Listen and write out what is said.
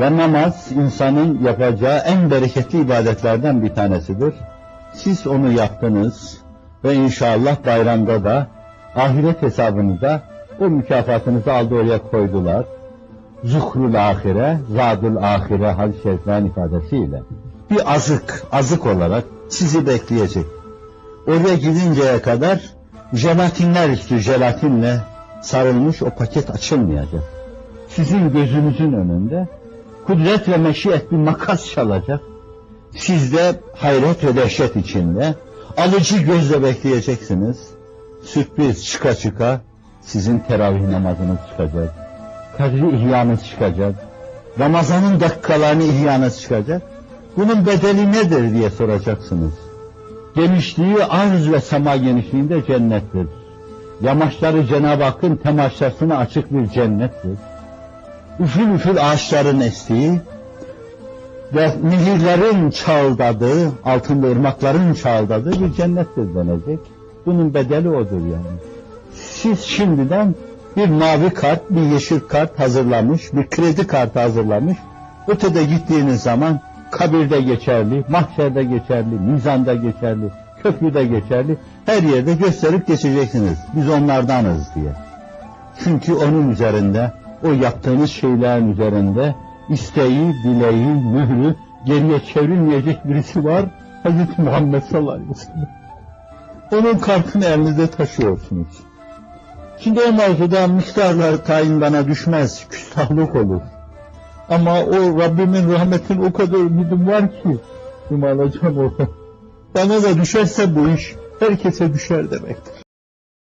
Ve namaz insanın yapacağı en bereketli ibadetlerden bir tanesidir. Siz onu yaptınız ve inşallah bayramda da ahiret hesabınıza o mükafatınızı aldı oraya koydular. Zuhrul ahire, zadul ahire hadis-i şeriflerin ifadesiyle. Bir azık, azık olarak sizi bekleyecek. Oraya gidinceye kadar jelatinler üstü jelatinle sarılmış o paket açılmayacak. Sizin gözünüzün önünde kudret ve meşiyet bir makas çalacak. Siz de hayret ve dehşet içinde alıcı gözle bekleyeceksiniz. Sürpriz çıka çıka sizin teravih namazınız çıkacak. Kadri ihyanız çıkacak. Ramazanın dakikalarını ihyanız çıkacak. Bunun bedeli nedir diye soracaksınız. Genişliği arz ve sema genişliğinde cennettir. Yamaçları Cenab-ı Hakk'ın temaşasına açık bir cennettir. Üfül üfül ağaçların estiği ve nehirlerin çağıldadığı, altında ırmakların çağıldadığı bir cennettir denecek. Bunun bedeli odur yani. Siz şimdiden bir mavi kart, bir yeşil kart hazırlamış, bir kredi kartı hazırlamış. Ötede gittiğiniz zaman kabirde geçerli, mahşerde geçerli, mizanda geçerli, köprüde geçerli, her yerde gösterip geçeceksiniz. Biz onlardanız diye. Çünkü onun üzerinde, o yaptığınız şeylerin üzerinde isteği, dileği, mührü geriye çevrilmeyecek birisi var. Hazreti Muhammed sallallahu aleyhi ve sellem. Onun kartını elinizde taşıyorsunuz. Şimdi o mevzuda miktarlar tayin bana düşmez, küstahlık olur. Ama o Rabbimin rahmetin o kadar ümidim var ki iman alacağım orada. Bana da düşerse bu iş herkese düşer demektir.